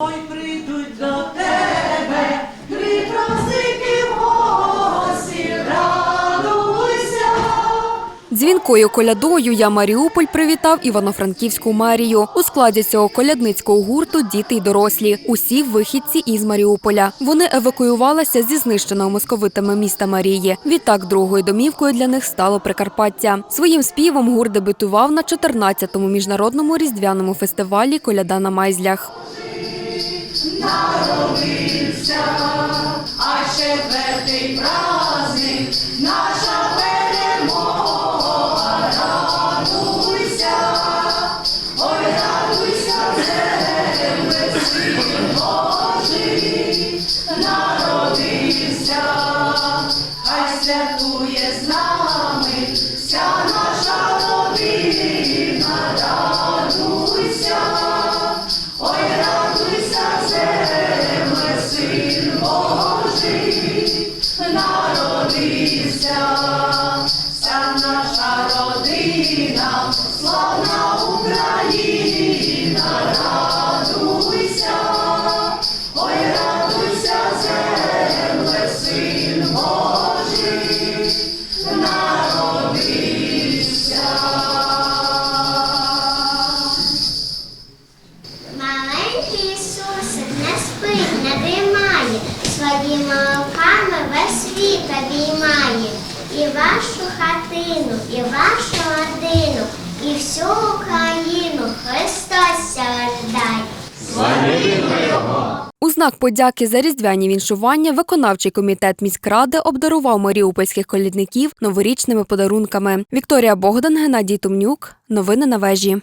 Ой, до тебе. Дзвінкою колядою я Маріуполь привітав Івано-Франківську Марію. У складі цього колядницького гурту діти й дорослі. Усі вихідці із Маріуполя. Вони евакуювалися зі знищеного московитами міста Марії. Відтак другою домівкою для них стало Прикарпаття. Своїм співом гурт дебютував на 14-му міжнародному різдвяному фестивалі Коляда на майзлях а четвертий праздник, наша перемога, радуйся, ой, радуйся, земле, син наша родина, славна Україна, радуйся, ой, радуйся, земле, син Божий, народився. Маленький Ісусик не спить, не дрімає, своїми руками весь світ обіймає. І вашу хатину, і вашу родину, і всю Україну Христос рождає. У знак подяки за різдвяні віншування виконавчий комітет міськради обдарував маріупольських колідників новорічними подарунками. Вікторія Богдан, Геннадій Тумнюк. Новини на вежі.